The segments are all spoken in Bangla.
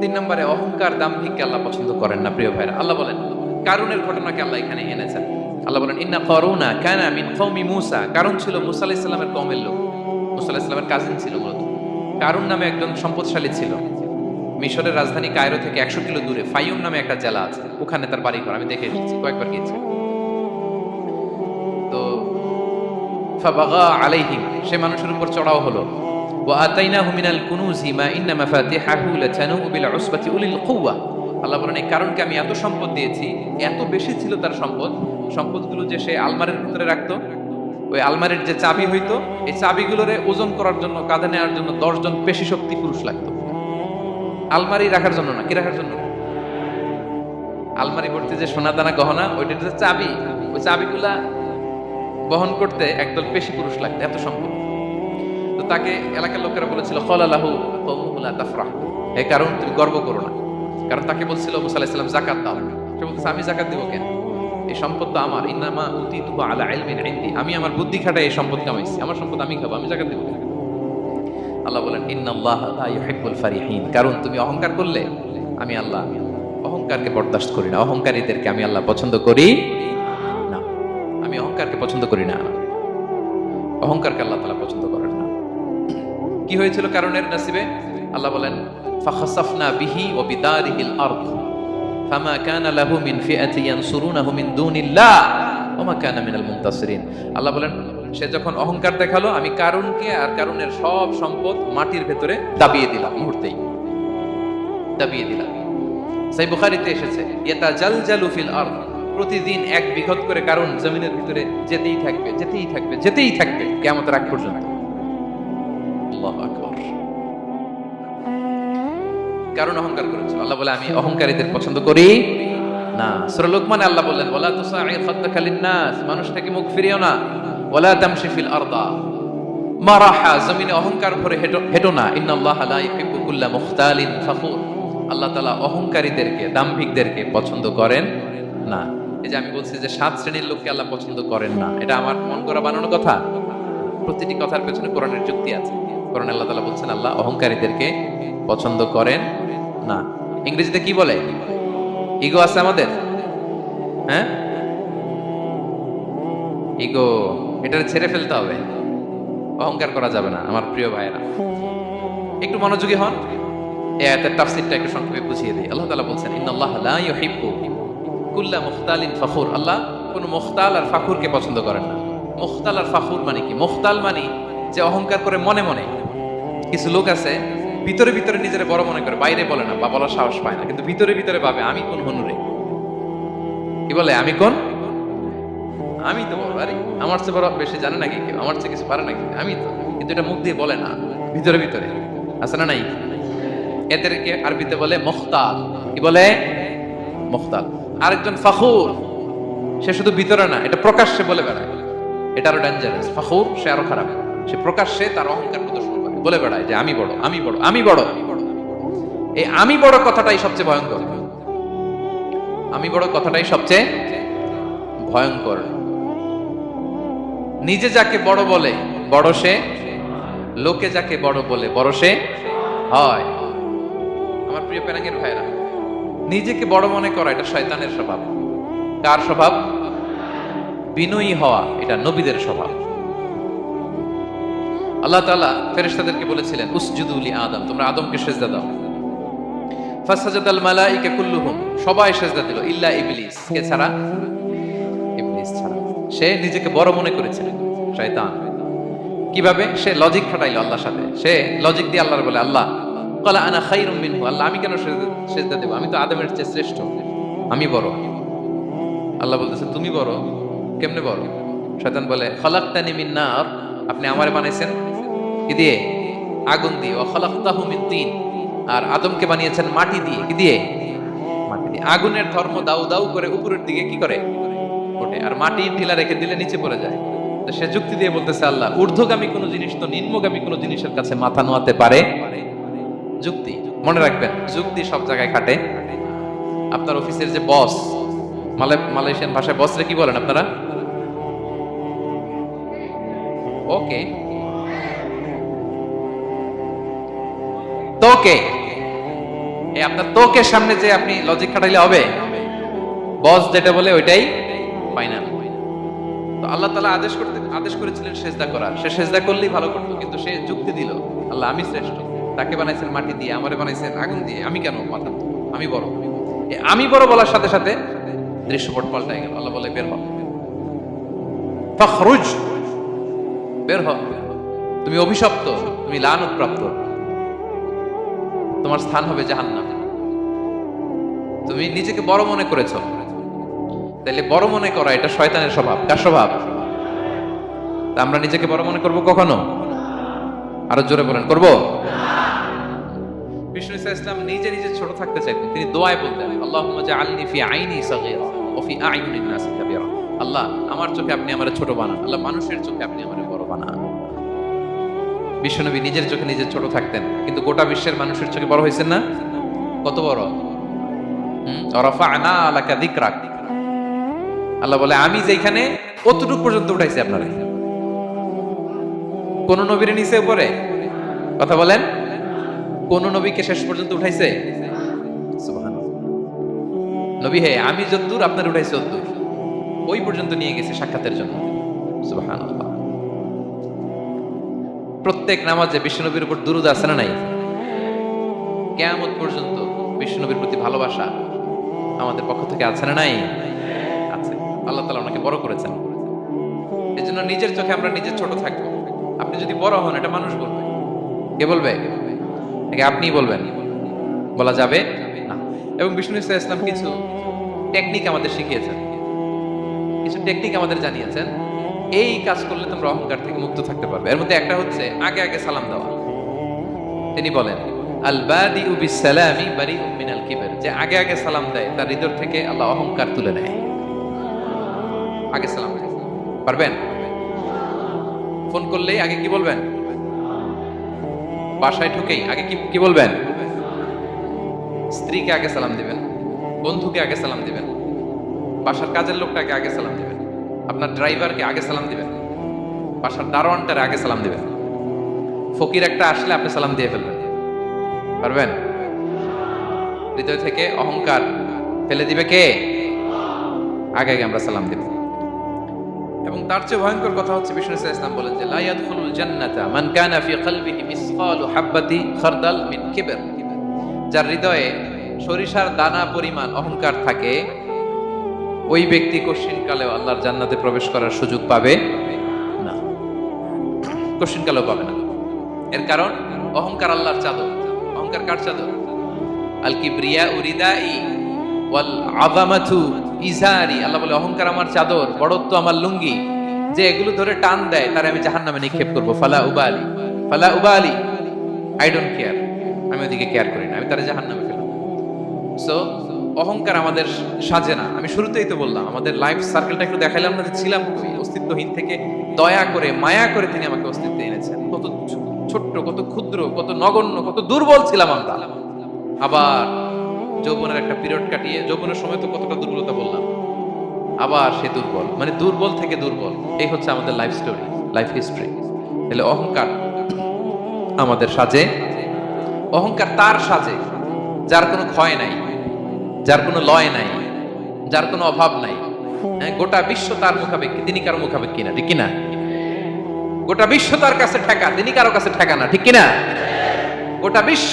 তিন নম্বরে, অহংকার, দাম্ভিককে আল্লাহ পছন্দ করেন না, প্রিয় ভাইরা। আল্লাহ বলেন, কারুনের ঘটনাকে আল্লাহ এখানে এনেছেন। আল্লাহ বলেন, ইন্না করুনা কানা মিন কওমি মুসা। কারণ ছিল মুসা আলাইহিস সালামের কওমের লোক। মুসা আলাইহিস সালামের কাজিন ছিল মূলত। কারুন নামে একজন সম্পদশালী ছিল। মিশরের রাজধানী কায়রো থেকে একশো কিলো দূরে ফাইউম নামে একটা জেলা আছে। ওখানে তার বাড়ি ঘর আমি দেখে এসেছি, কয়েকবার গিয়েছি। তো, ফাবাগা আলাইহিম, সে মানুষের উপর চড়াও হলো। মিনাল কুনুজি মা ইন্না মাফাতিহাহু লাতানু বিল উসবাতি উলিল কুওয়া। আল্লাহ বলেন, এই কারণকে আমি এত সম্পদ দিয়েছি, এত বেশি ছিল তার সম্পদ, সম্পদগুলো যে সে আলমারির ভিতরে রাখতো, ওই আলমারির যে চাবি হইতো, এই চাবিগুলোরে ওজন করার জন্য, কাঁধে নেওয়ার জন্য দশজন পেশি শক্তি পুরুষ লাগতো। আলমারি রাখার জন্য না, কি রাখার জন্য? আলমারি ভর্তি যে সোনা দানা গহনা ওইটার যে চাবি, ওই চাবিগুলা বহন করতে একদল পেশি পুরুষ লাগতো, এত তো তাকে এলাকার লোকেরা বলেছিল, খলালাহু কৌমুলা তাফরাহ। হে কারণ তুমি গর্ব করো না। কারণ তাকে বলছিল, মুসা আলাইহিস সালাম জাকাত দাও। সে বলতেছে আমি জাকাত দেবো কেন? এই সম্পদ তো আমার। ইন্নামা উতি তুবা আলা ইলমিন ইনদি। আমি আমার বুদ্ধি খাটাই এই সম্পদ কামাইছি। আমার সম্পদ আমি খাব, আমি জাকাত দেবো আল্লাহ বলেন, ইন্নাল্লাহ লা ইউহিব্বুল ফারিহিন। কারণ তুমি অহংকার করলে আমি আল্লাহ, অহংকারকে বরদাস্ত করি না। অহংকারীদেরকে আমি আল্লাহ পছন্দ করি না। আমি অহংকারকে পছন্দ করি না। অহংকারকে আল্লাহ না কি হয়েছিল কারণের নাসিবে? আল্লাহ বলেন, ফাখাসাফনা বিহি ওয়া বিদারিহিল আরদ। ফামা কানা লাহু মিন ফিআতি ইয়ানসুরুনাহু মিন দুনিল্লাহ ওয়া মা কানা মিনাল মুনতাসিরিন। আল্লাহ বলেন, সে যখন অহংকার দেখাল, আমি কারুনকে আর কারুনের সব সম্পদ মাটির ভেতরে দাবিয়ে দিলাম, মুহূর্তেই। দাবিয়ে দিলাম। সাই বুখারীতে এসেছে ইয়াতা জালজালু ফিল আরদ। প্রতিদিন এক বিঘত করে কারণ জমিনের ভিতরে যেতেই থাকবে যেতেই থাকবে যেতেই থাকবে, কিয়ামতের আগ পর্যন্ত। আল্লাহু কারণ অহংকার করেছিল। আল্লাহ বলে, আমি অহংকারীদের পছন্দ করি না। আল্লাহ বললেন মানুষ থেকে মুখ ফিরিও না। মারাহা, জমিনে অহংকার ভরে হেঁটো না। কুল্লা মুখতালিন আল্লাহ অহংকারীদেরকে, দাম্ভিকদেরকে পছন্দ করেন না। এই যে আমি বলছি যে, সাত শ্রেণির লোককে আল্লাহ পছন্দ করেন না। এটা আমার মন করা বানানো কথা? প্রতিটি কথার পেছনে কোরআনের যুক্তি আছে। কোরআন আল্লাহ তাআলা বলছেন, আল্লাহ অহংকারীদেরকে পছন্দ করেন না। ইংরেজিতে কি বলে? ইগো আছে আমাদের? হ্যাঁ? ইগো এটা ছেড়ে ফেলতে হবে। অহংকার করা যাবে না, আমার প্রিয় ভাইয়েরা। একটু মনোযোগী হন। এই আয়াতের তাফসীরটা একটু সংক্ষেপে বুঝিয়ে দিই। আল্লাহ তাআলা বলছেন, ইন্নাল্লাহ লা ইউহিব্বু কুল্লা মুখতালিন ফখুর। আল্লাহ কোন মুখতাল আর ফাখুরকে পছন্দ করেন না। মুখতাল আর ফাখুর মানে কি? মুখতাল মানে যে অহংকার করে মনে মনে কিছু লোক আছে, ভিতরে ভিতরে নিজের বড় মনে করে, বাইরে বলে না, বা বলার সাহস পায় না, কিন্তু ভিতরে ভিতরে ভাবে, আমি কোন হনুরে? কি বলে, আমি কোন? আমি তো বড় আরে, আমার চেয়ে বড় বেশি জানে নাকি কেউ? আমার চেয়ে কিছু পারে নাকি? আমি তো, কিন্তু এটা মুখ দিয়ে বলে না, ভিতরে ভিতরে। আছে না নাই? এদেরকে আরবিতে বলে মুখতাল। কি বলে? মুখতাল। আরেকজন ফাখুর, সে শুধু ভিতরে না, এটা প্রকাশ্যে বলে বেড়ায়। এটা আরও ডেঞ্জারাস ফাখুর, সে আরও খারাপ। সে প্রকাশ্যে তার অহংকার প্রদর্শন করে। বলে বেড়ায় যে, আমি বড় আমি বড় আমি বড়। এই আমি বড় কথাটাই সবচেয়ে ভয়ঙ্কর। আমি বড় কথাটাই সবচেয়ে ভয়ঙ্কর। নিজে যাকে বড় বলে, বড় সে, লোকে যাকে বড় বলে, বড় সে হয়। আমার প্রিয় প্যারাঙ্গের ভাইরা নিজেকে বড় মনে করা, এটা শয়তানের স্বভাব। কার স্বভাব? বিনয়ী হওয়া, এটা নবীদের স্বভাব। আল্লাহ তাআলা ফেরেশতাদেরকে বলেছিলেন উসজুদুলি আদম, তোমরা আদমকে সেজদা দাও। আমি কেন সেজদা- দেব? আমি তো আদমের চেয়ে শ্রেষ্ঠ। আমি বড়। আল্লাহ বলতেছে, তুমি বড়? কেমনে বড়? শয়তান বলে আপনি আমারে বানাইছেন? কি দিয়ে? আগুন দিয়ে। তিন। আর আদমকে বানিয়েছেন মাটি দিয়ে। কি দিয়ে? মাটি দিয়ে। আগুনের ধর্ম দাউ দাউ করে উপরের দিকে কি করে? ওঠে। আর মাটি ঢিলা রেখে দিলে নিচে পড়ে যায়। তো সে যুক্তি দিয়ে বলতেছে আল্লাহ, ঊর্ধ্বগামী কোনো জিনিস তো নিম্নগামী কোনো জিনিসের কাছে মাথা নোয়াতে পারে? যুক্তি। মনে রাখবেন, যুক্তি সব জায়গায় খাটে। আপনার অফিসের যে বস মালয়েশিয়ান ভাষায় বসরে কি বলেন আপনারা? ওকে তোকে। এই আপনার তোকের সামনে যে আপনি লজিক খাটাইলে হবে। বস যেটা বলে ওইটাই ফাইনাল তো আল্লাহ তালা আদেশ করতে, আদেশ করেছিলেন সেজদা করার। সে সেজদা করলেই ভালো করতো, কিন্তু সে যুক্তি দিল, আল্লাহ, আমি শ্রেষ্ঠ। তাকে বানাইছেন মাটি দিয়ে, আমারে বানাইছেন আগুন দিয়ে। আমি কেন মাথা আমি বড়। আমি বড় বলার সাথে সাথে দৃশ্যপট পাল্টাই গেল। আল্লাহ বলে, বের হ। ফখরুজ। বের হ তুমি অভিশপ্ত, তুমি লানত প্রাপ্ত তোমার স্থান হবে জাহান্নাম। তুমি নিজেকে বড় মনে করেছ। তাইলে বড় মনে করা এটা শয়তানের স্বভাব। কার স্বভাব? আমরা নিজেকে বড় মনে করব কখনো? আরও জোরে বলেন, করব? বিষ্ণু ইসা ইসলাম নিজে নিজে ছোট থাকতে চাইতেন। তিনি দোয়ায় বলতেন, আল্লাহুম্মা জাআলনি ফি আইনি সাগীরা ওয়া ফি কাবীরা। আল্লাহ, আমার চোখে আপনি আমারে ছোট বানান। আল্লাহ, মানুষের চোখে আপনি আমারে বানান বিশ্বনবী নিজের চোখে নিজে ছোট থাকতেন, কিন্তু গোটা বিশ্বের মানুষের চোখে বড় হয়েছেন না? কত বড়? হুম? রাফা'না লাকা যিকরাক। আল্লাহ বলে, আমি যেখানে কতটুকু পর্যন্ত উঠাইছি আপনারা। কোন নবীর নিচে, উপরে? কথা বলেন। কোন নবীকে শেষ পর্যন্ত উঠাইছে? নবী হে, আমি যদ্দূর আপনার উঠাইছে যদ্দূর ওই পর্যন্ত নিয়ে গেছে সাক্ষাতের জন্য। সুবহানাল্লাহ। প্রত্যেক নামাজে বিশ্বনবীর উপর দুরুদ আছে না নাই? কেয়ামত পর্যন্ত বিশ্বনবীর প্রতি ভালোবাসা আমাদের পক্ষ থেকে আছে না নাই? আছে। আল্লাহ তালা ওনাকে বড় করেছেন। এই জন্য নিজের চোখে আমরা নিজের ছোট থাকব। আপনি যদি বড় হন, এটা মানুষ বলবে। কে বলবে? নাকি আপনিই বলবেন। বলা যাবে না। এবং বিষ্ণু ইসা ইসলাম কিছু টেকনিক আমাদের শিখিয়েছেন। কিছু টেকনিক আমাদের জানিয়েছেন। এই কাজ করলে তোমরা অহংকার থেকে মুক্ত থাকতে পারবে। এর মধ্যে একটা হচ্ছে আগে আগে সালাম দেওয়া। তিনি বলেন আল বাদি উবি সালামি বারি মিনাল কিবের। যে আগে আগে সালাম দেয়, তার হৃদয় থেকে আল্লাহ অহংকার তুলে নেয়। আগে সালাম পারবেন? ফোন করলেই আগে কি বলবেন? বাসায় ঢুকেই আগে কি কি বলবেন? স্ত্রীকে আগে সালাম দিবেন, বন্ধুকে আগে সালাম দিবেন। বাসার কাজের লোকটাকে আগে সালাম আপনার ড্রাইভারকে আগে সালাম দিবেন। বাসার দারোয়ানটার আগে সালাম দিবেন। ফকির একটা আসলে আপনি সালাম দিয়ে ফেলবেন। পারবেন? হৃদয় থেকে অহংকার ফেলে দিবে কে? আগে আগে আমরা সালাম দিব। এবং তার চেয়ে ভয়ঙ্কর কথা হচ্ছে, বিষ্ণু ইসলাম বলেন যে, লা ইয়াদখুলুল জান্নাতা মান কানা ফি কলবিহি মিসকালু হাব্বাতি খারদাল মিন কিবর। যার হৃদয়ে সরিষার দানা পরিমাণ অহংকার থাকে ওই ব্যক্তি কশিন কালেও আল্লাহর জান্নাতে প্রবেশ করার সুযোগ পাবে? না। কশিন কালেও পাবে না। এর কারণ, অহংকার আল্লাহর চাদর। অহংকার কার চাদর? আল কিবরিয়া উরিদাই ওয়াল আযামাতু ইজারি। আল্লাহ বলে, অহংকার আমার চাদর, বড়ত্ব আমার লুঙ্গি। যে এগুলো ধরে টান দেয়, তারে আমি জাহান্নামে নিক্ষেপ করব। ফালা উবালি। ফালা উবালি। আই ডোন্ট কেয়ার আমি ওদিকে কেয়ার করি না। আমি তারে জাহান্নামে ফেলব। সো অহংকার আমাদের সাজে না। আমি শুরুতেই তো বললাম, আমাদের লাইফ সার্কেলটা একটু দেখাইলাম না যে ছিলাম অস্তিত্বহীন থেকে দয়া করে, মায়া করে তিনি আমাকে অস্তিত্বে এনেছেন। কত ছোট্ট, কত ক্ষুদ্র, কত নগণ্য, কত দুর্বল ছিলাম আমরা। আবার যৌবনের একটা পিরিয়ড কাটিয়ে, যৌবনের সময় তো কতটা দুর্বলতা বললাম। আবার সে দুর্বল মানে দুর্বল থেকে দুর্বল। এই হচ্ছে আমাদের লাইফ স্টোরি লাইফ হিস্ট্রি তাহলে অহংকার আমাদের সাজে, অহংকার তার সাজে, যার কোনো ক্ষয় নাই। যার কোনো লয় নাই যার কোনো অভাব নাই। হ্যাঁ, গোটা বিশ্ব তার মুখাপেক্ষি তিনি কারও মুখাপেক্ষি না ঠিক কিনা? গোটা বিশ্ব তার কাছে ঠেকা তিনি কারও কাছে ঠেকা না ঠিক কিনা? গোটা বিশ্ব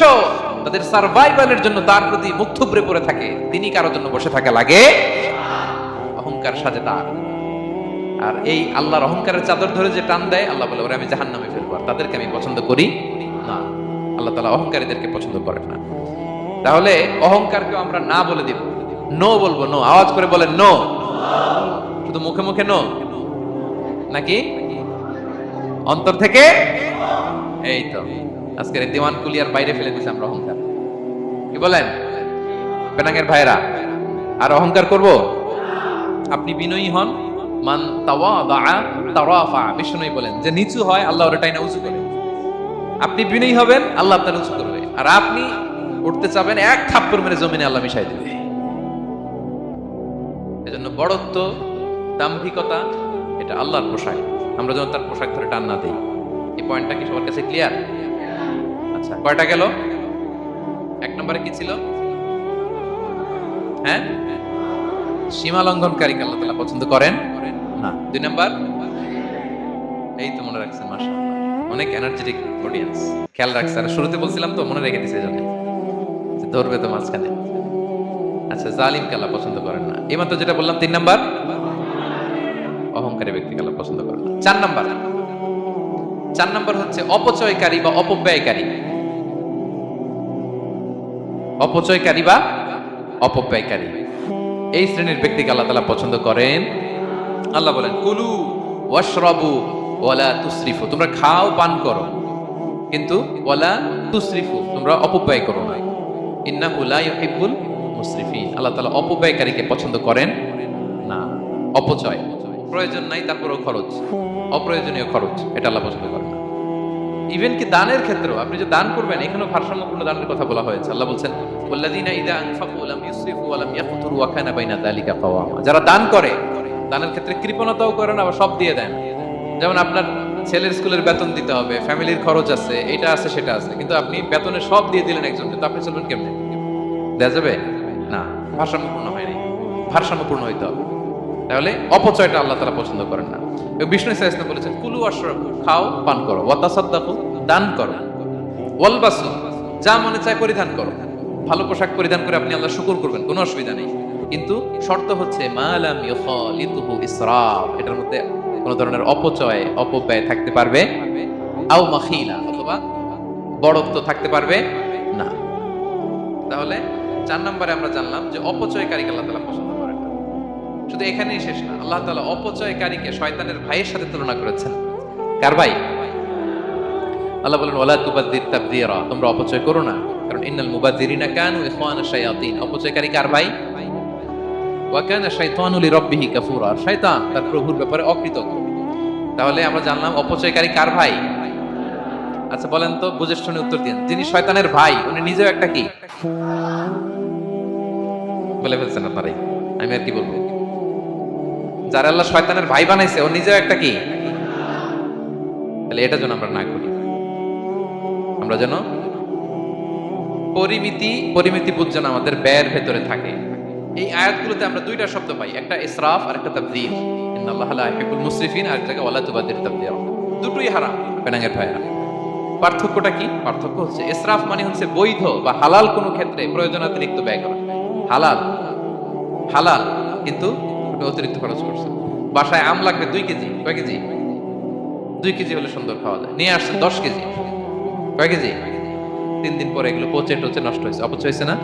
তাদের সার্ভাইভালের জন্য তার প্রতি মুখ থুবড়ে পড়ে থাকে তিনি কারোর জন্য বসে থাকা লাগে। অহংকার সাজে তার। আর এই আল্লাহর অহংকারের চাদর ধরে যে টান দেয় আল্লাহ বলে ওরা আমি জাহান নামে ফেলব আর তাদেরকে আমি পছন্দ করি না। আল্লাহ তালা অহংকারীদেরকে পছন্দ করেন না। তাহলে অহংকারকে আমরা না বলে দিব। নো বলব, নো। আওয়াজ করে বলেন, নো। শুধু মুখে মুখে নো। নাকি? অন্তর থেকে? এই তো। আজকের দিওয়ান কুলিয়ার বাইরে ফেলে দিয়েছে আমরা অহংকার। কি বলেন? পেনাঙ্গের ভাইরা, আর অহংকার করব? আপনি বিনয়ী হন। মান তাওয়া তাওয়াফা বিষ্ণুই বলেন। যে নিচু হয়, আল্লাহ ওটাই না উঁচু করে। আপনি বিনয়ী হবেন, আল্লাহ আপনার উঁচু করবে। আর আপনি উঠতে চাবেন, এক থাপ্পড় মেরে জমিনে আল্লাহ মিশাই দেবে এজন্য বড়ত্ব, দাম্ভিকতা, এটা আল্লাহর পোশাক। আমরা যেন তার পোশাক ধরে টান না দিই। এই পয়েন্টটা কি সবার কাছে ক্লিয়ার আচ্ছা কয়টা গেল? এক নম্বরে কি ছিল? হ্যাঁ? সীমা লঙ্ঘনকারীকে আল্লাহ তাআলা পছন্দ করেন? না। দুই নাম্বার? এই তো মনে রাখছেন, মাশাআল্লাহ। অনেক এনার্জেটিক অডিয়েন্স খেয়াল রাখছে, আর শুরুতে বলছিলাম তো, মনে রেখে দিছে জন্য যে ধরবে তো মাঝখানে। আচ্ছা জালিম আল্লাহ পছন্দ করেন না। এইমাত্র যেটা বললাম, তিন নাম্বার? অহংকারী ব্যক্তিকে আল্লাহ পছন্দ করেন না। চার নাম্বার? চার নাম্বার হচ্ছে অপচয়কারী বা অপব্যয়কারী। অপচয়কারী বা অপব্যয়কারী। এই শ্রেণির ব্যক্তিকে আল্লাহ তালা পছন্দ করেন। আল্লাহ বলেন, কুলু ওয়াশরাবু ওয়ালা তুসরিফু। তোমরা খাও, পান করো। কিন্তু ওয়ালা তুসরিফু, তোমরা অপব্যয় করো না। আল্লাহ তাআলা অপব্যয়কারীকে পছন্দ করেন না। অপচয়। প্রয়োজন নাই খরচ। অপ্রয়োজনীয় খরচ। এটা আল্লাহ পছন্দ করেন ইভেন কি দানের ক্ষেত্রেও, আপনি যে দান করবেন, এখানেও ভারসাম্যপূর্ণ দানের কথা বলা হয়েছে। আল্লাহ বলছেন যারা দান করে, দানের ক্ষেত্রে কৃপণতাও করে না, আবার সব দিয়ে দেন। যেমন আপনার ছেলের স্কুলের বেতন দিতে হবে, ফ্যামিলির খরচ আছে, এটা আছে, সেটা আছে। কিন্তু আপনি বেতনে সব দিয়ে দিলেন একজনকে তো আপনি চলবেন কেমনে? দেওয়া যাবে? না, ভারসাম্যপূর্ণ হয়নি ভারসাম্যপূর্ণ হইতে হবে। তাহলে অপচয়টা আল্লাহ তালা পছন্দ করেন না। বিষ্ণু ইসলাম বলেছেন, কুলু অশ্রব খাও, পান করো। ওয়াতাসাদ্দাকু দান করো। ওয়ালবাসু যা মনে চায় পরিধান করো। ভালো পোশাক পরিধান করে আপনি আল্লাহ শুকুর করবেন, কোনো অসুবিধা নেই। কিন্তু শর্ত হচ্ছে মালাম ইসরাফ এটার মধ্যে কোন ধরনের অপচয়, অপব্যয় থাকতে পারবে? আও অথবা বড়ত্ব থাকতে পারবে? না। তাহলে চার নম্বরে আমরা জানলাম যে অপচয়কারীকে আল্লাহ তালা পছন্দ করেন শুধু এখানেই শেষ না, আল্লাহ তালা অপচয়কারীকে শয়তানের ভাইয়ের সাথে তুলনা করেছেন। কার ভাই? আল্লাহ বলেন, ওয়ালা তুবাদ্দির তাবদিরা তোমরা অপচয় করো না। কারণ, ইন্নাল মুবাদ্দিরিনা কানু ইখওয়ানা শায়াতিন অপচয়কারী কার ভাই? ওয়া কানা শাইতানু লিরাব্বিহি কাফুরা। শয়তান তার প্রভুর ব্যাপারে অকৃতজ্ঞ। তাহলে আমরা জানলাম, অপচয়কারী কার ভাই? আচ্ছা বলেন তো বুঝে উত্তর দিন যিনি শয়তানের ভাই, উনি নিজেও একটা কি? বলে ফেলছেন আপনারাই। আমি আর কি বলব? যারা আল্লাহ শয়তানের ভাই বানাইছে, ও নিজেও একটা কি? তাহলে এটা যেন আমরা না করি। আমরা যেন পরিমিতি পরিমিতি বুঝ যেন আমাদের ব্যয়ের ভেতরে থাকে। এই আয়াতগুলোতে আমরা দুইটা শব্দ পাই, একটা ইসরাফ আর একটা তাবদীর মুসরিফিন, আর জায়গা ওয়ালা তুবাদির তাবদীর দুটোই হারাম পেনাঙ্গের ভাইরা পার্থক্যটা কি? পার্থক্য হচ্ছে ইসরাফ মানে হচ্ছে বৈধ বা হালাল কোনো ক্ষেত্রে প্রয়োজনাতিরিক্ত ব্যয় করা। হালাল হালাল, কিন্তু অতিরিক্ত খরচ করছে। বাসায় আম লাগবে দুই কেজি, কয় কেজি? দুই কেজি হলে সুন্দর খাওয়া যায়। নিয়ে আসছে দশ কেজি। কয় কেজি? তিন দিন পরে এগুলো পচে টচে নষ্ট হয়েছে। অপচয় হয়েছে না?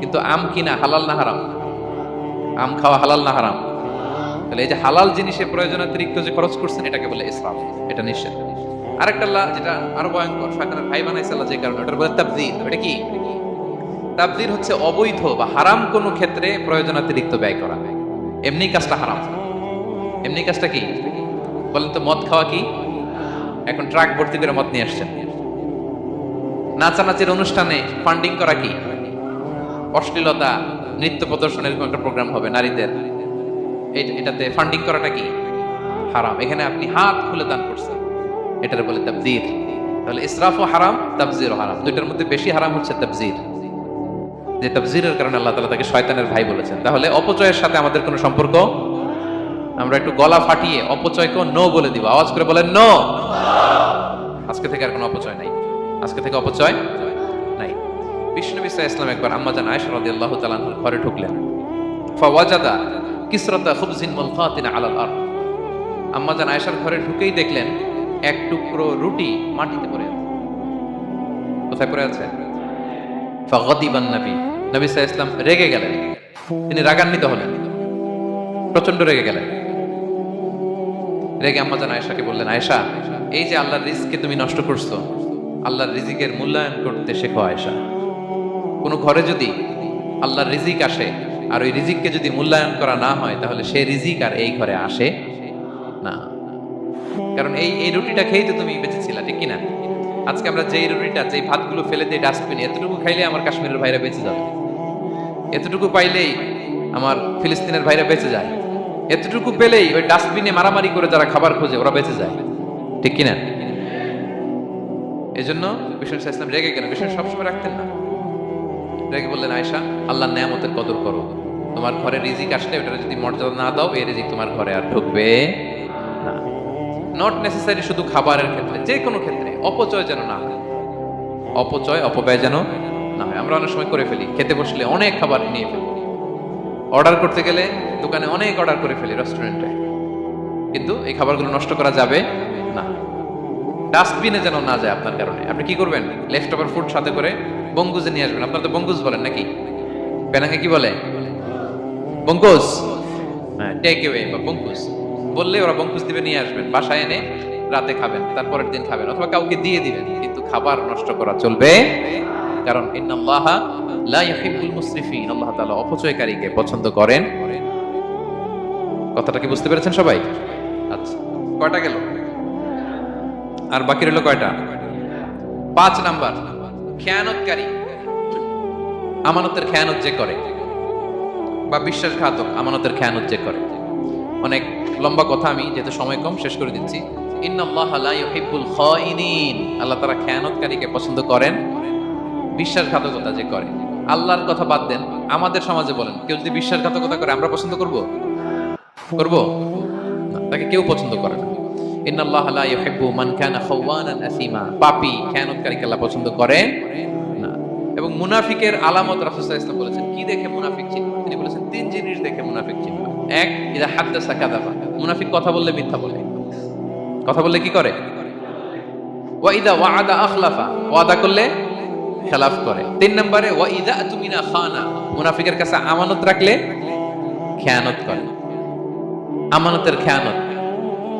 কিন্তু আম কিনা হালাল না হারাম? আম খাওয়া হালাল না হারাম? তাহলে এই যে হালাল জিনিসে প্রয়োজনাতিরিক্ত যে খরচ করছেন, এটাকে বলে ইসরাফ। এটা নিষেধ। আরেকটা আল্লাহ যেটা আরও ভয়ঙ্কর ভাই বানাইছে আল্লাহ যে কারণে বলে তাবদীর এটা কি? তাবদীর হচ্ছে অবৈধ বা হারাম কোনো ক্ষেত্রে প্রয়োজনাতিরিক্ত ব্যয় করা। এমনি কাজটা হারাম। এমনি কাজটা কি? বলেন তো, মদ খাওয়া কি? এখন ট্রাক ভর্তি করে মদ নিয়ে আসছেন। নাচানাচির অনুষ্ঠানে ফান্ডিং করা কি? অশ্লীলতা, নৃত্য প্রদর্শন এরকম একটা প্রোগ্রাম হবে নারীদের। এটাতে ফান্ডিং করাটা কি? হারাম। এখানে আপনি হাত খুলে দান করছেন। এটার বলে তাবজির। তাহলে ইসরাফও হারাম, তাবজিরও হারাম। দুইটার মধ্যে বেশি হারাম হচ্ছে তাবজির। যে তাবজিরের কারণে আল্লাহ তালা তাকে শয়তানের ভাই বলেছেন। তাহলে অপচয়ের সাথে আমাদের কোনো সম্পর্ক? আমরা একটু গলা ফাটিয়ে অপচয়কেও নো বলে দিব। আওয়াজ করে বলেন নো আজকে থেকে আর কোনো অপচয় নাই। আজকে থেকে অপচয় বিষ্ণু ইসলাম একবার আম্মাজান আয়েশা রাদিয়াল্লাহু তাআলা আনহার ঘরে ঢুকলেন। ফাওয়াজাদা কিসরাতা খুবজিন মুলকাতিন আলাল আরদ। আম্মাজান আয়েশার ঘরে ঢুকেই দেখলেন এক টুকরো রুটি মাটিতে পড়ে আছে। কোথায় পড়ে আছে? ফাগাদিবান নবী। নবী ইসলাম রেগে গেলেন। তিনি রাগান্বিত হলেন। প্রচণ্ড রেগে গেলেন। রেগে আম্মাজান আয়েশাকে বললেন, আয়েশা, এই যে আল্লাহর রিজকে তুমি নষ্ট করছ, আল্লাহর রিজিকের মূল্যায়ন করতে শেখো আয়েশা। কোনো ঘরে যদি আল্লাহর রিজিক আসে আর ওই রিজিককে যদি মূল্যায়ন করা না হয়, তাহলে সে রিজিক আর এই ঘরে আসে না। কারণ এই এই রুটিটা খেয়েই তো তুমি বেঁচেছিলা, ঠিক কিনা? আজকে আমরা যেই রুটিটা, যেই ভাতগুলো ফেলে দিই ডাস্টবিনে এতটুকু খাইলে আমার কাশ্মীরের ভাইরা বেঁচে যাবে। এতটুকু পাইলেই আমার ফিলিস্তিনের ভাইরা বেঁচে যায়। এতটুকু পেলেই ওই ডাস্টবিনে মারামারি করে যারা খাবার খোঁজে, ওরা বেঁচে যায়। ঠিক কিনা? এই জন্য বিষ্ণু ইসলাম রেগে কেন? বিষ্ণু সবসময় রাখতেন না। রেখে বললেন আয়সা আল্লাহর নেয়ামতের কদর করো। তোমার ঘরে রিজিক আসলে ওটা যদি মর্যাদা না দাও, এই রিজিক তোমার ঘরে আর ঢুকবে না। নট নেসেসারি শুধু খাবারের ক্ষেত্রে, যে কোনো ক্ষেত্রে। অপচয় যেন না হয়। অপচয়, অপব্যয় যেন না হয়। আমরা অনেক সময় করে ফেলি। খেতে বসলে অনেক খাবার নিয়ে ফেলি। অর্ডার করতে গেলে দোকানে অনেক অর্ডার করে ফেলি রেস্টুরেন্টে। কিন্তু এই খাবারগুলো নষ্ট করা যাবে না। ডাস্টবিনে যেন না যায় আপনার কারণে। আপনি কি করবেন? লেফট ওভার ফুড সাথে করে বঙ্গুজে নিয়ে আসবেন। আপনার তো বঙ্গুজ বলেন নাকি? পেনাঙ্গে কি বলে? বঙ্কুজ হ্যাঁ বঙ্কুজ বললে ওরা বঙ্কুজ দিবে, নিয়ে আসবেন। বাসায় এনে রাতে খাবেন, তারপরের দিন খাবেন, অথবা কাউকে দিয়ে দিবেন, কিন্তু খাবার নষ্ট করা চলবে। কারণ আল্লাহ অপচয়কারীকে পছন্দ করেন। কথাটা কি বুঝতে পেরেছেন সবাই? আচ্ছা কয়টা গেল? আর বাকি রইল কয়টা? পাঁচ নাম্বার। খেয়ানতকারী। আমানতের খেয়ানত যে করে, বা বিশ্বাসঘাতক আমানতের খেয়ানত যে করে। অনেক লম্বা কথা আমি, যেহেতু সময় কম, শেষ করে দিচ্ছি। আল্লাহ তারা খেয়ানতকারীকে পছন্দ করেন, বিশ্বাসঘাতকতা যে করে। আল্লাহর কথা বাদ দেন, আমাদের সমাজে বলেন, কেউ যদি বিশ্বাসঘাতকতা করে, আমরা পছন্দ করব? করব? তাকে কেউ পছন্দ করে না। ইন্নাল্লাহ লা ইউহিব্বু মান কানা পাপী খেয়ানতকারীকে আল্লাহ পছন্দ করে না। এবং মুনাফিকের আলামত রাসূল ওয়াসাল্লাম বলেছেন, কি দেখে মুনাফিক চিনবে? তিনি বলেছেন, তিন জিনিস দেখে মুনাফিক চিনবে। এক, ইদা হাদ্দাসা কাযাবা মুনাফিক কথা বললে মিথ্যা বলে। কথা বললে কি করে? ওয়া ইদা ওয়াআদা আখলাফা। ওয়াদা করলে খেলাফ করে। তিন নম্বরে, ওয়া ইদা তুমিনা খানা। মুনাফিকের কাছে আমানত রাখলে খেয়ানত করে। আমানতের খেয়ানত।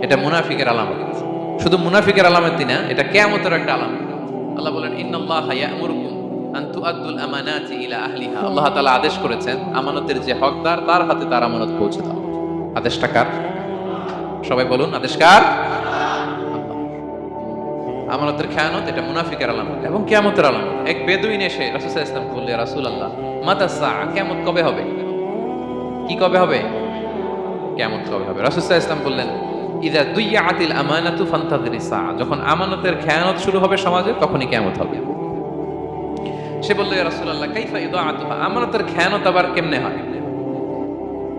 এটা মুনাফিকের আলামত শুধু মুনাফিকের আলামত না, এটা কেয়ামতের একটা আলামত আল্লাহ বলেন, ইন্নাল্লাহ ইয়ামুরুকুম আন তুআদ্দুল আমানাতি ইলা আহলিহা। আল্লাহ তাআলা আদেশ করেছেন, আমানতের যে হকদার, তার হাতে তার আমানত পৌঁছে দাও। আদেশটা কার? সবাই বলুন, আদেশ কার? আমানতের খেয়ানত, এটা মুনাফিকের আলামত এবং কিয়ামতের আলামত। এক বেদুইন এসে রাসূল ওয়াসাল্লাম বললে রাসূলুল্লাহ, মাতা সা কিয়ামত কবে হবে? কি কবে হবে? কেমন কবে হবে? রাসূল ইসলাম বললেন ইদা দুইয়াতিল আমানাতু ফান্তাযিরি সা যখন আমানতের খেয়ানত শুরু হবে সমাজে, তখনই কিয়ামত হবে। সে বলল রাসূলুল্লাহ, কাইফা ইদাআতুহা আমানতের খেয়ানত আবার কেমনে হয়?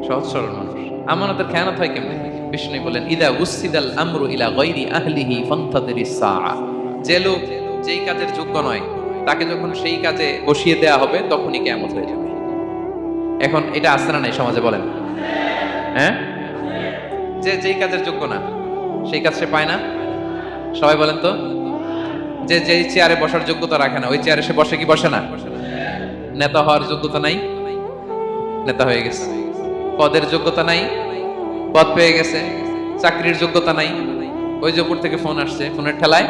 সহজ সরল মানুষ। আমানতের খেয়ানত হয় কেমনে? বিষ্ণু বললেন, ইদা উসিদাল আমরু ইলা গায়রি আহলিহি ফান্তাযিরি সা যে লোক যেই কাজের যোগ্য নয়, তাকে যখন সেই কাজে বসিয়ে দেয়া হবে, তখনই কিয়ামত হয়ে যাবে। এখন এটা আসছে না নাই সমাজে বলেন। হ্যাঁ? যে যেই কাজের যোগ্য না, সেই কাজ সে পায় না। সবাই বলেন তো? যে যেই চেয়ারে বসার যোগ্যতা রাখে না, ওই চেয়ারে সে বসে কি বসে না? নেতা হওয়ার যোগ্যতা নাই, নেতা হয়ে গেছে। পদের যোগ্যতা নাই, পদ পেয়ে গেছে, চাকরির যোগ্যতা নাই। ওই যে উপর থেকে ফোন আসছে, ফোনের ঠেলায়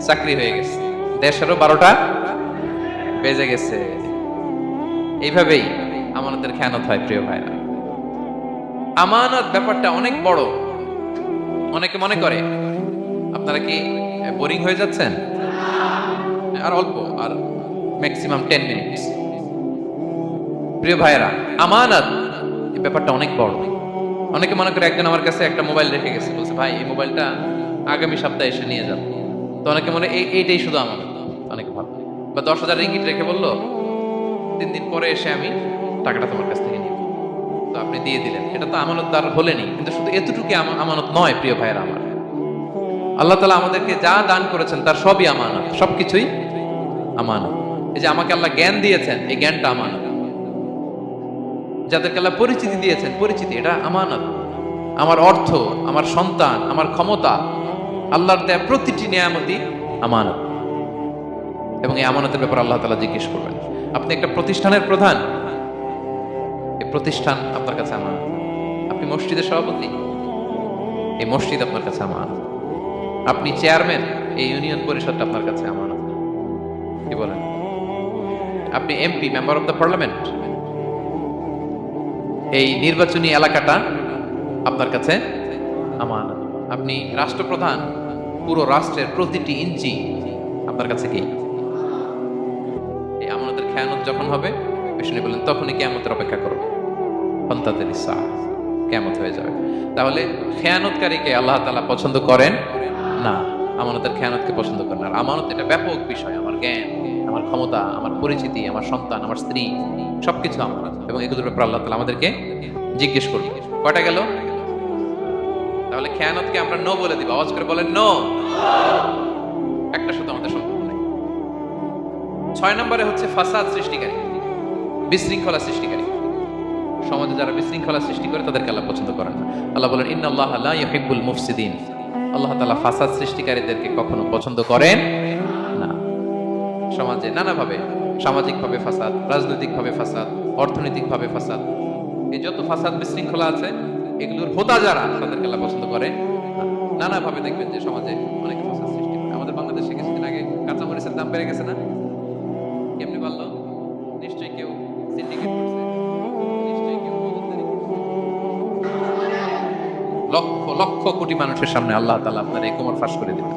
চাকরি হয়ে গেছে। দেশেরও বারোটা বেজে গেছে। এইভাবেই আমাদের খেয়ানত হয়, প্রিয় ভাইরা। আমানত ব্যাপারটা অনেক বড়। অনেকে মনে করে, আপনারা কি বোরিং হয়ে যাচ্ছেন? আর অল্প, আর ম্যাক্সিমাম টেন মিনিটস প্রিয় ভাইরা আমানত, এই ব্যাপারটা অনেক বড়। অনেকে মনে করে একজন আমার কাছে একটা মোবাইল রেখে গেছে, বলছে, ভাই, এই মোবাইলটা আগামী সপ্তাহে এসে নিয়ে যাব তো অনেকে মনে, এই, এইটাই শুধু আমানত। অনেক ভালো। বা দশ হাজার রিঙ্গিট রেখে বলল, তিন দিন পরে এসে আমি টাকাটা তোমার কাছ থেকে নিব। তো আপনি দিয়ে দিলেন। এটা তো আমানতদার হলেনি, কিন্তু শুধু এতটুকু আমানত নয়, প্রিয় ভাইয়ের আমার। আল্লাহ তালা আমাদেরকে যা দান করেছেন, তার সবই আমানত, সবকিছুই আমানত। এই যে আমাকে আল্লাহ জ্ঞান দিয়েছেন, এই জ্ঞানটা আমানত। যাদেরকে আল্লাহ পরিচিতি দিয়েছেন, পরিচিতি, এটা আমানত। আমার অর্থ, আমার সন্তান, আমার ক্ষমতা, আল্লাহর দেয়া প্রতিটি নিয়ামতি আমানত। এবং এই আমানতের ব্যাপারে আল্লাহ তালা জিজ্ঞেস করবেন, আপনি একটা প্রতিষ্ঠানের প্রধান প্রতিষ্ঠান আপনার কাছে আমার। আপনি মসজিদের সভাপতি? এই মসজিদ আপনার কাছে আমার। আপনি চেয়ারম্যান, এই ইউনিয়ন পরিষদটা আপনার কাছে আমার। কি বলেন? আপনি MP member of the parliament এই নির্বাচনী এলাকাটা আপনার কাছে আমার। আপনি রাষ্ট্রপ্রধান, পুরো রাষ্ট্রের প্রতিটি ইঞ্চি আপনার কাছে কি? আমানতের খেয়ানত যখন হবে বিষ্ণু বললেন, তখনই কেয়ামতের অপেক্ষা করো। ফন্তাদের ইসা কেয়ামত হয়ে যাবে। তাহলে খেয়ানতকারীকে আল্লাহ তালা পছন্দ করেন? না, আমানতের খেয়ানতকে পছন্দ করেন আর আমানত এটা ব্যাপক বিষয়। আমার জ্ঞান, আমার ক্ষমতা, আমার পরিচিতি, আমার সন্তান, আমার স্ত্রী, সবকিছু আমার। এবং এগুলোর ব্যাপারে আল্লাহ তালা আমাদেরকে জিজ্ঞেস করবে। কটা গেল? তাহলে খেয়ানতকে আমরা নো বলে দিব। আওয়াজ করে বলেন, নো। একটা সাথে আমাদের সম্পর্ক নেই। ছয় নম্বরে হচ্ছে ফাসাদ সৃষ্টিকারী। বিশৃঙ্খলা সৃষ্টিকারী। সমাজে যারা বিশৃঙ্খলা সৃষ্টি করে, তাদেরকে আল্লাহ পছন্দ করেন না। আল্লাহ বলেন ইন্না আল্লাহ লা ইউহিব্বুল মুফসিদিন। আল্লাহ তাআলা ফাসাদ সৃষ্টিকারীদেরকে কখনো পছন্দ করেন না। সমাজে নানাভাবে, সামাজিকভাবে ফাসাদ, রাজনৈতিকভাবে ফাসাদ, অর্থনৈতিকভাবে ফাসাদ, এই যত ফাসাদ বিশৃঙ্খলা আছে, এগুলোর হোতা যারা, তাদেরকে আল্লাহ পছন্দ করে। নানাভাবে দেখবেন যে সমাজে অনেক ফাসাদ সৃষ্টি করে আমাদের বাংলাদেশে কিছুদিন আগে কাঁচামরিচের দাম বেড়ে গেছে না? লক্ষ কোটি মানুষের সামনে আল্লাহ তালা আপনার এই কোমর ফাঁস করে দিবেন।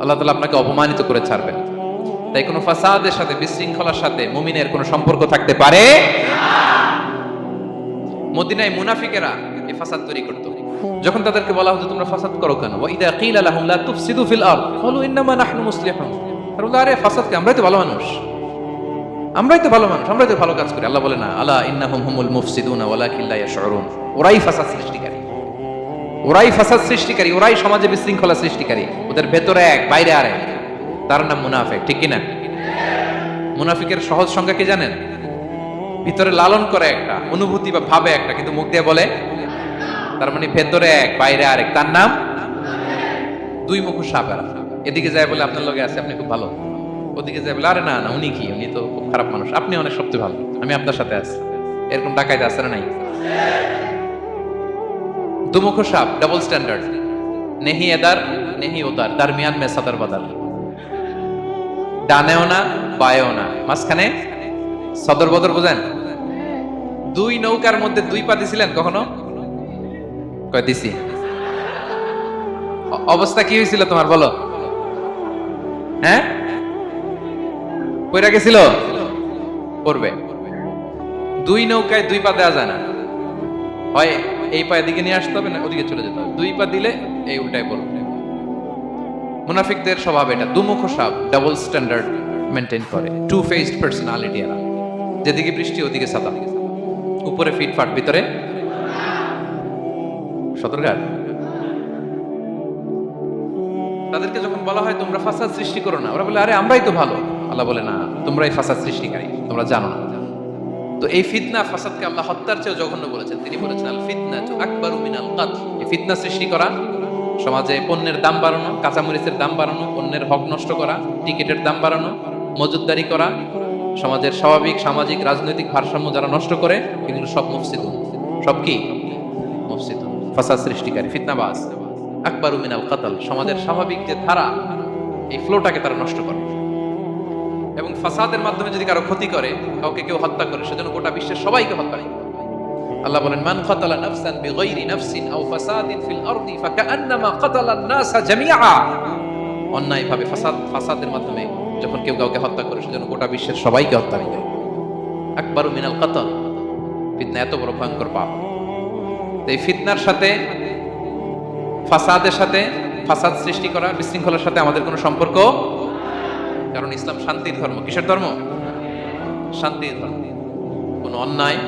আল্লাহ তালা আপনাকে অপমানিত করে ছাড়বেন। তাই কোনো ফাসাদের সাথে, বিশৃঙ্খলার সাথে, মুমিনের কোনো সম্পর্ক থাকতে পারে? মদিনায় মুনাফিকেরা এই ফাসাদ তৈরি করত। যখন তাদেরকে বলা হতো, তোমরা ফাসাদ করো কেন? ওয়া ইদা কিলা লাহুম, লা তুফসিদু ফিল আরদ। ক্বালু ইন্নামা নাহনু মুসলিহুন। ফাসাদ আমরাই তো ভালো মানুষ। আমরাই তো ভালো মানুষ, আমরাই তো ভালো কাজ করি। আল্লাহ বলে, না, আলা ইন্নাহুম হুমুল মুফসিদুনা, ওয়ালাকিন লা ওরাই ফাসাদ সৃষ্টিকারী। ওরাই ফাসাদ সৃষ্টিকারী, ওরাই সমাজে বিশৃঙ্খলা সৃষ্টিকারী। ওদের ভেতরে এক, বাইরে আর এক তার নাম মুনাফেক, ঠিক কিনা? মুনাফিকের সহজ সংজ্ঞা কি জানেন? ভিতরে লালন করে একটা, অনুভূতি বা ভাবে একটা, কিন্তু মুখ দিয়ে বলে, তার মানে ভেতরে এক, বাইরে আরেক। তার নাম দুই মুখ সাপেরা। এদিকে যায় বলে, আপনার লগে আছে, আপনি খুব ভালো। ওদিকে যায় বলে, আরে না না, উনি কি? উনি তো খুব খারাপ মানুষ। আপনি অনেক সবচেয়ে ভালো। আমি আপনার সাথে আছি। এরকম ডাকাইতে আছে না নাই? দুমুখ সাপ ডাবল স্ট্যান্ডার্ড নেহি এদার, নেহি ওদার তার মিয়ান মে সাদার বাদার। ডানেও না, বায়েও না। মাঝখানে সদর বদর বোঝেন? দুই নৌকার মধ্যে দুই পা দিছিলেন কখনো? কয়, দিছি। অবস্থা কি হয়েছিল তোমার, বলো? হ্যাঁ? কইরা গেছিল? পড়বে। দুই নৌকায় দুই পা দেওয়া যায় না। হয় এই পা এদিকে নিয়ে আসতে হবে না, ওদিকে চলে যেতে হবে। দুই পা দিলে এই উল্টায় পড়বে মুনাফিকদের স্বভাব এটা, দুমুখ সাপ ডাবল স্ট্যান্ডার্ড মেনটেন করে। টু ফেসড পার্সোনালিটি এরা। যেদিকে বৃষ্টি, ওদিকে সাদা। উপরে ফিটফাট ভিতরে সতর্কার তাদেরকে যখন বলা হয়, তোমরা ফাসাদ সৃষ্টি করো না, ওরা বলে, আরে, আমরাই তো ভালো। আল্লাহ বলে, না, তোমরাই ফাসাদ সৃষ্টিকারী, তোমরা জানো না। তো এই ফিতনা, ফাসাদকে আল্লাহ হত্যার চেয়েও জঘন্য বলেছেন। তিনি বলেছেন আল ফিতনা তু আকবারু মিনাল কাতল। এই ফিতনা সৃষ্টি করা, সমাজে পণ্যের দাম বাড়ানো, কাঁচামরিচের দাম বাড়ানো, পণ্যের হক নষ্ট করা, টিকিটের দাম বাড়ানো মজুদদারি করা, সমাজের স্বাভাবিক, সামাজিক, রাজনৈতিক ভারসাম্য যারা নষ্ট করে, এগুলো সব মুফসিদুন। সব কি? মুফসিদুন। ফাসাদ সৃষ্টিকারী, ফিতনাবাজ। আকবারু মিনাল কাতাল। সমাজের স্বাভাবিক যে ধারা, এই ফ্লোটাকে তারা নষ্ট করে। এবং ফাসাদের মাধ্যমে যদি কারও ক্ষতি করে, কাউকে কেউ হত্যা করে, সেজন্য গোটা বিশ্বের সবাইকে হত্যা করে। আল্লাহ বলেন, মান কাতালা নাফসান বিগাইরি নাফসিন আও ফাসাদিন ফিল আরদি ফাকান্নামা কাতালা নাসা জামিআ। অন্যায় ভাবে ফাসাদ, ফাসাদের মাধ্যমে যখন কেউ কাউকে হত্যা করে, সেজন্য গোটা বিশ্বের সবাইকে হত্যা করে। আকবারু মিনাল কাতাল। ফিতনা এত বড় ভয়ঙ্কর পাপ। এই ফিতনার সাথে, ফাসাদের সাথে, ফাসাদ সৃষ্টি করা, বিশৃঙ্খলার সাথে আমাদের কোনো সম্পর্ক কারণ ইসলাম শান্তির ধর্ম। কিসের ধর্ম? শান্তির ধর্ম। কোন অন্যায়,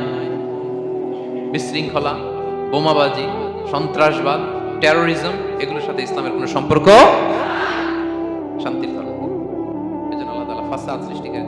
বিশৃঙ্খলা, বোমাবাজি, সন্ত্রাসবাদ টেরোরিজম এগুলোর সাথে ইসলামের কোনো সম্পর্ক শান্তির ধর্ম। এই জন্য আল্লাহ তালা ফাসাদ সৃষ্টিকারী